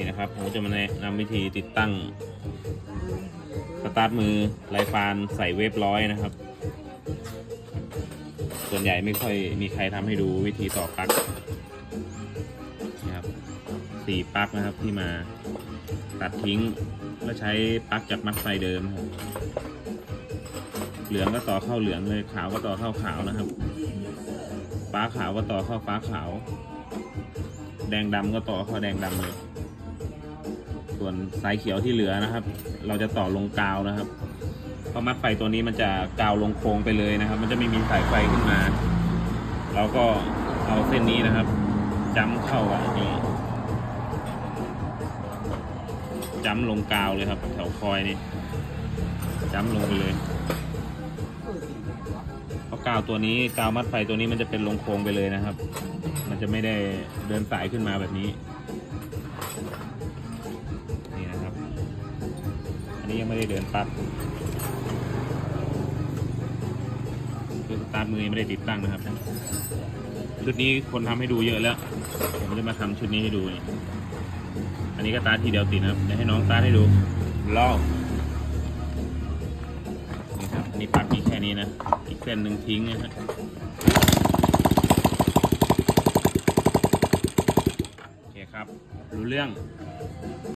นี่นะครับผมจะมาแนะนำวิธีติดตั้งสตาร์ทมือไลฟานใส่เวฟร้อยนะครับ ส่วนใหญ่ไม่ค่อยมีใครทำให้ดูวิธีต่อปลั๊กนะครับสี่ปลั๊กนะครับที่มาตัดทิ้งแล้วใช้ปลั๊กจากมัดไฟเดิมครับเหลืองก็ต่อเข้าเหลืองเลยขาวก็ต่อเข้าขาวนะครับ ฟ้าขาวก็ต่อเข้าฟ้าขาว แดงดำก็ต่อเข้าแดงดำเลย ส่วนสายเขียวที่เหลือนะครับ เราจะต่อลงกาวนะครับเพราะมัดไฟตัวนี้มันจะกาวลงโค้งไปเลยนะครับ มันจะไม่มีสายไฟขึ้นมา เราก็เอาเส้นนี้นะครับจ้ำเข้าอะนี่จ้ำลงกาวเลยครับแถวคอยนี่จ้ำลงไปเลยเพราะกาวตัวนี้กาวมัดไฟตัวนี้มันจะเป็นลงโค้งไปเลยนะครับ มันจะไม่ได้เดินสายขึ้นมาแบบนี้ นี้ยังไม่ได้เดินปลั๊กคือตาร์มือยังไม่ได้ติดตั้งนะครับ ชุดนี้คนทำให้ดูเยอะแล้ว ผมจะมาทำชุดนี้ให้ดูนี่อันนี้ก็ตาร์ทีเดียวติดนะครับเดี๋ยวให้น้องตาร์ให้ดูลอกนี่ครับนนี้ปลั๊กมีแค่นี้นะ อีกเส้นหนึ่งทิ้งนะฮะโอเคครับ รู้เรื่อง